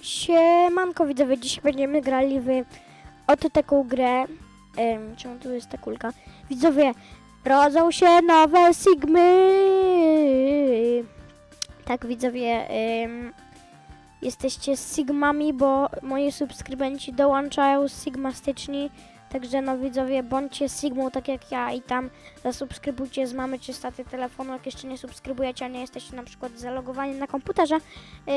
Siemanko widzowie, dzisiaj będziemy grali w oto taką grę. Em, czemu tu jest ta kulka? Widzowie, rodzą się nowe Sigmy! Tak widzowie, jesteście Sigmami, bo moi subskrybenci dołączają Sigma styczni. Także no widzowie, bądźcie Sigmą tak jak ja i tam zasubskrybujcie z mamy czy z taty telefonu, jak jeszcze nie subskrybujecie, a nie jesteście na przykład zalogowani na komputerze. Yy,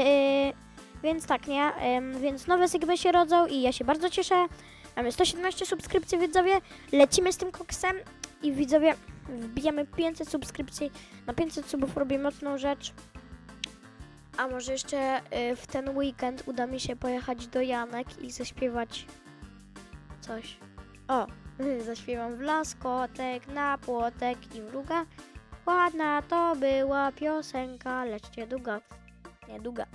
więc tak, nie? Em, więc nowe Sigmy się rodzą i ja się bardzo cieszę. Mamy 117 subskrypcji, widzowie. Lecimy z tym koksem i widzowie wbijamy 500 subskrypcji. Na 500 subów robię mocną rzecz. A może jeszcze y, w ten weekend uda mi się pojechać do Janek i zaśpiewać coś. O, zaśpiewam w las, kotek na płotek i mruga. Ładna to była piosenka, lecz nie długa. Nie długa.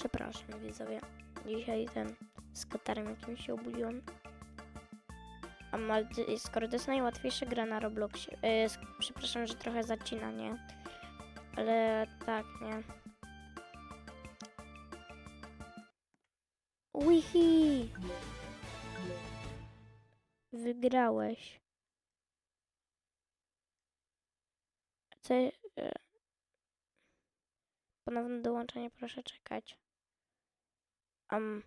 Przepraszam, widzowie. Dzisiaj ten z katarem jakimś się obudziłam. A ma, skoro to jest najłatwiejsza gra na Robloxie. Yy, przepraszam, że trochę zacina, nie? Ale tak, nie? Wihi! Wygrałeś. Co? e, Ponowne dołączenie, proszę czekać. Um.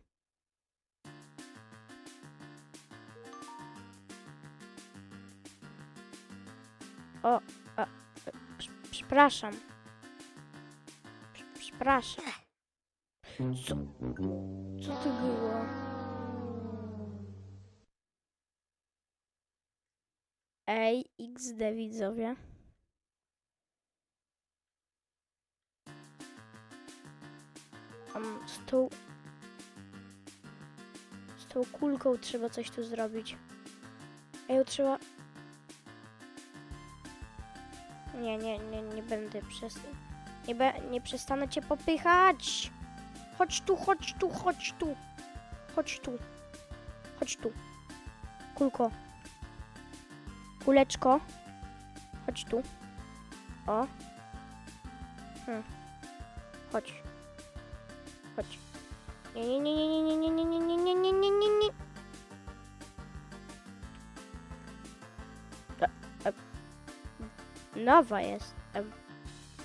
O, a, e, prz- przepraszam. Prz- Przepraszam. Co? Co to było? Ej, XD widzowie. Um, z tą... Kulką trzeba coś tu zrobić. Ej, trzeba... Nie, nie, nie, nie będę przez... Nie, be, nie przestanę cię popychać! Chodź tu, chodź tu, chodź tu! Chodź tu. Chodź tu. Kulko. Kuleczko. Chodź tu. O. Hmm. Chodź. Chodź. Nie, nie, nie, nie, nie, nie, nie, nie, nie, nie, Nowa jest. E,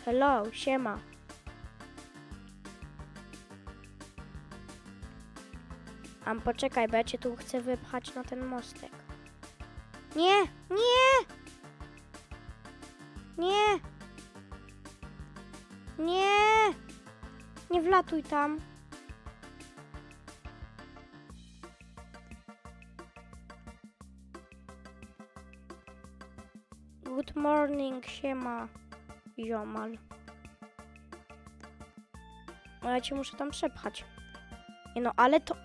Hello, siema. Am, poczekaj, bo ja cię tu chcę wypchać na ten mostek. Nie, nie! Nie! Nie! Nie wlatuj tam. Good morning, siema, ziomal. No ja cię muszę tam przepchać. Nie no, ale to...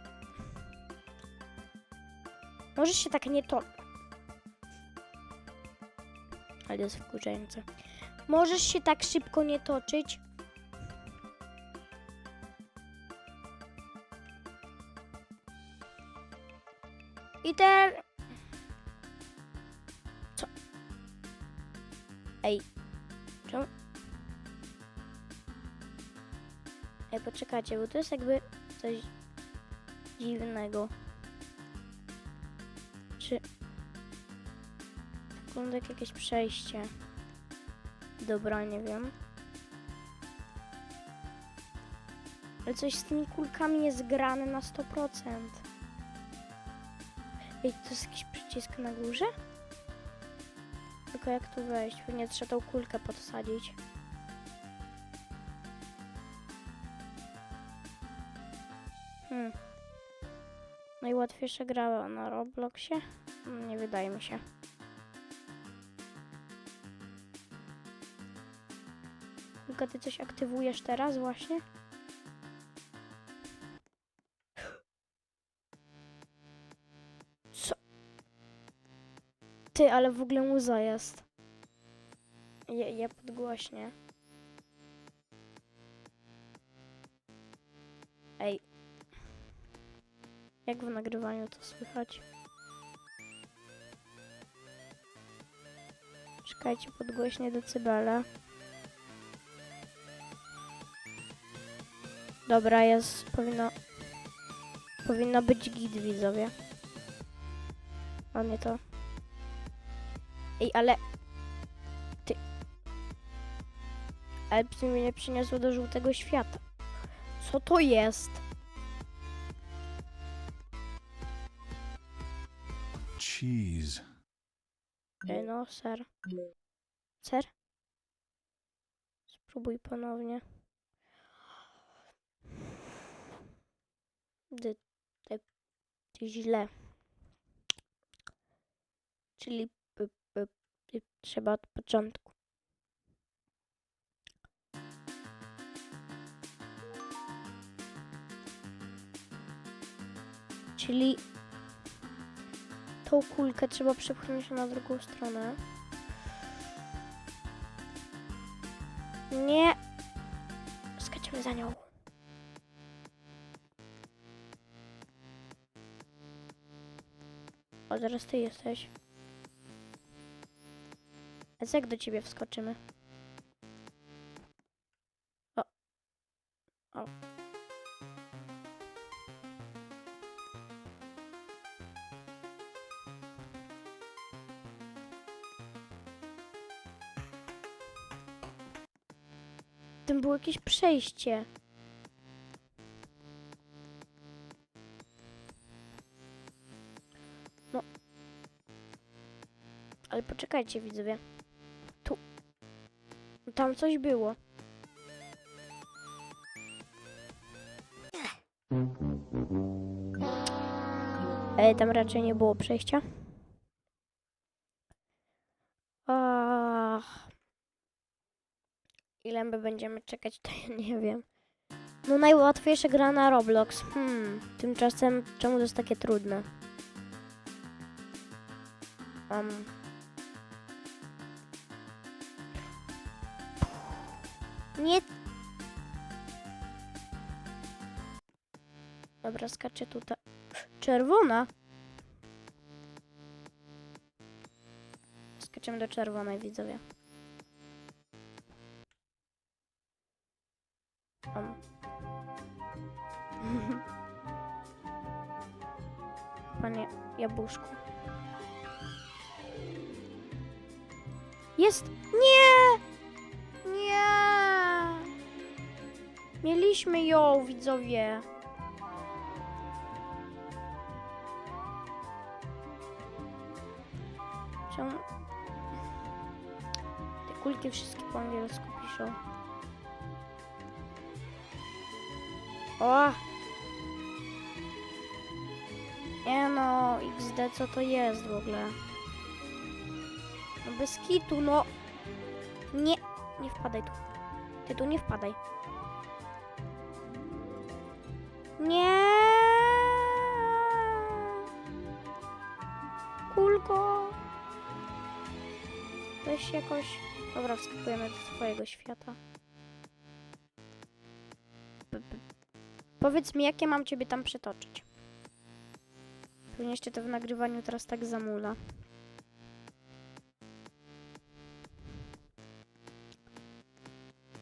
Możesz się tak nie to... Ale jest wkurzające. Możesz się tak szybko nie toczyć. I ter... Ej. Czemu? Ej, poczekajcie, bo to jest jakby coś dziwnego. Czy... Wygląda jak jakieś przejście. Dobra, nie wiem. Ale coś z tymi kulkami jest grane na 100%. Ej, to jest jakiś przycisk na górze? Tylko jak tu wejść? Pewnie trzeba tą kulkę podsadzić. Hmm. Najłatwiejsza gra na Robloxie? Mm, Nie wydaje mi się. Tylko ty coś aktywujesz teraz właśnie? Ty, ale w ogóle muza jest. Ja, ja podgłośnie. Ej. Jak w nagrywaniu to słychać? Czekajcie, podgłośnie decybele. Dobra, jest, powinno, powinno być git, widzowie. A nie to. Ej, ale... Ty... Ale mnie przyniosło do żółtego świata. Co to jest? Cheese. Ej, no, ser. Ser? Spróbuj ponownie. Ty, ty, ty źle. Czyli trzeba od początku. Czyli tą kulkę trzeba przepchnąć na drugą stronę. Nie. Skaczemy za nią. O, teraz ty jesteś. Co jak do ciebie wskoczymy? O. O. Tam było jakieś przejście. No. Ale poczekajcie, widzowie. Tam coś było. Ale tam raczej nie było przejścia. Ach. Ile my będziemy czekać, to ja nie wiem. No najłatwiejsza gra na Roblox. Hmm, tymczasem czemu to jest takie trudne? Um. Nie. Dobra, skaczę tutaj. Czerwona. Skaczemy do czerwonej, widzowie. Um. Panie jabłuszku. Jest! Mieliśmy ją, widzowie. Czemu? Te kulki wszystkie po angielsku piszą. O! Nie no, XD, co to jest w ogóle? No bez kitu, no. Nie, nie wpadaj tu. Ty tu nie wpadaj. Nie. Kulko. Weź jakoś... Dobra, wskakujemy do twojego świata. P- p- Powiedz mi, jakie mam ciebie tam przetoczyć. Pewnie jeszcze to w nagrywaniu teraz tak zamula.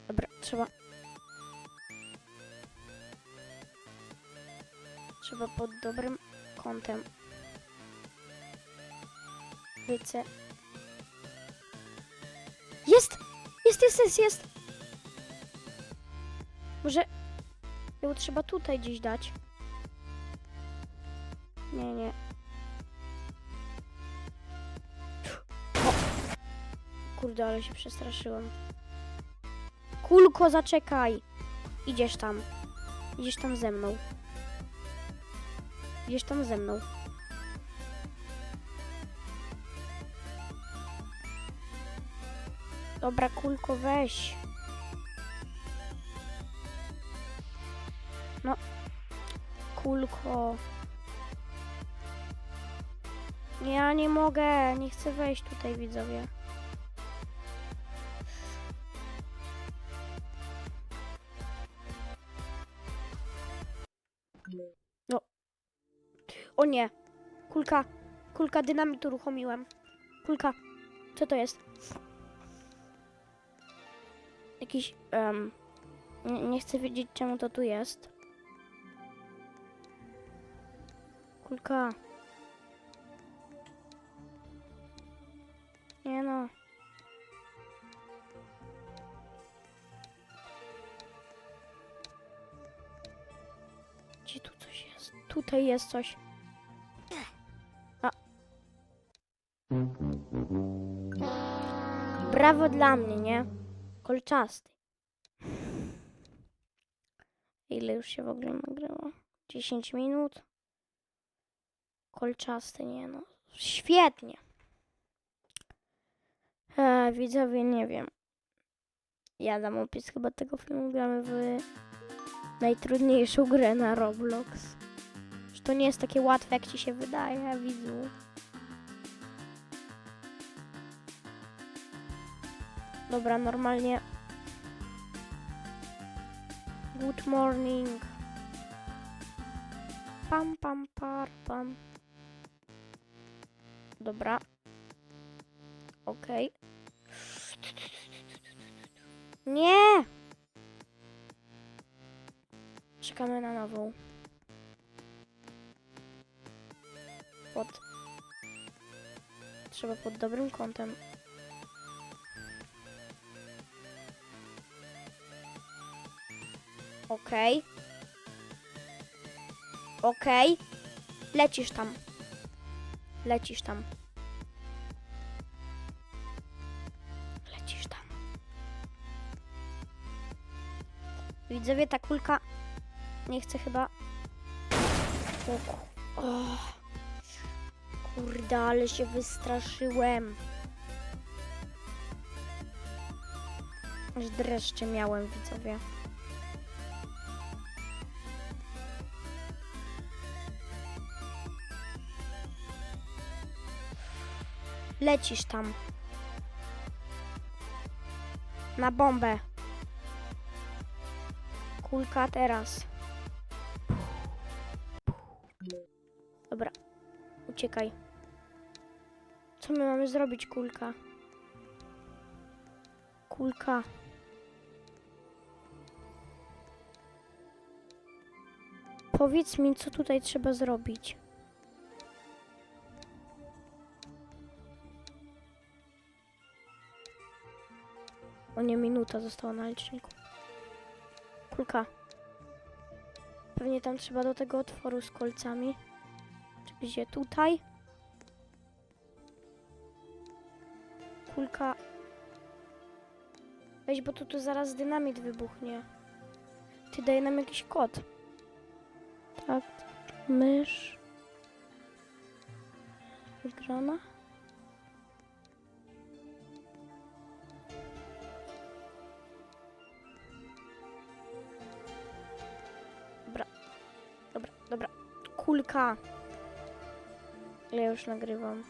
Dobra, trzeba... Trzeba pod dobrym kątem. Wyce... Jest! Jest, jest, jest, jest! Może... Ją trzeba tutaj gdzieś dać. Nie, nie. Kurde, ale się przestraszyłam. Kulko, zaczekaj! Idziesz tam. Idziesz tam ze mną. Idziesz tam ze mną. Dobra, kulko, weź. No. Kulko. Ja nie mogę, nie chcę wejść tutaj, widzowie. Nie. Kulka. Kulka, dynamit uruchomiłem. Kulka. Co to jest? Jakiś... Um, Nie, nie chcę wiedzieć, czemu to tu jest. Kulka. Nie no. Gdzie tu coś jest? Tutaj jest coś. Brawo dla mnie, nie? Kolczasty. Ile już się w ogóle nagrywa? 10 minut. Kolczasty, nie no. Świetnie. E, widzowie, nie wiem. Ja dam opis chyba tego filmu. Gramy w najtrudniejszą grę na Roblox. Że to nie jest takie łatwe, jak ci się wydaje, widzu. Dobra, normalnie. Good morning. Pam, pam, par, pam. Dobra. Okej. Nie! Czekamy na nową. Pod. Trzeba pod dobrym kątem. Okej. Okej. Lecisz tam. Lecisz tam. Lecisz tam. Widzowie, ta kulka nie chce chyba... O, o. Kurde, ale się wystraszyłem. Aż dreszcze miałem, widzowie. Lecisz tam. Na bombę. Kulka teraz. Dobra. Uciekaj. Co my mamy zrobić, kulka? Kulka. Powiedz mi, co tutaj trzeba zrobić. O nie, minuta została na liczniku. Kulka. Pewnie tam trzeba do tego otworu z kolcami. Czy gdzie? Tutaj? Kulka. Weź, bo tu, tu zaraz dynamit wybuchnie. Ty daje nam jakiś kod. Tak, mysz. Wygrana. Kulka. Ja już nagrywam.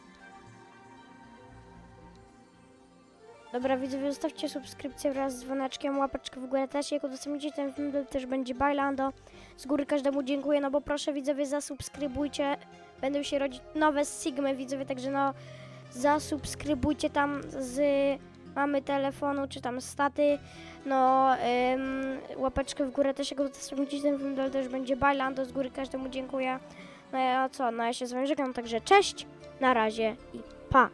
Dobra, widzowie, zostawcie subskrypcję wraz z dzwoneczkiem, łapeczkę w górę też. Jak udostępnicie ten film, też będzie Bailando. Z góry każdemu dziękuję, no bo proszę widzowie, zasubskrybujcie. Będą się rodzić nowe Sigmy, widzowie, także no zasubskrybujcie tam z mamy telefonu, czy tam staty. No, ym, łapeczkę w górę też, jak udostępnicie ten film, też będzie Bailando. Z góry każdemu dziękuję. No a co, no ja się z wami żegnam, także cześć, na razie i pa!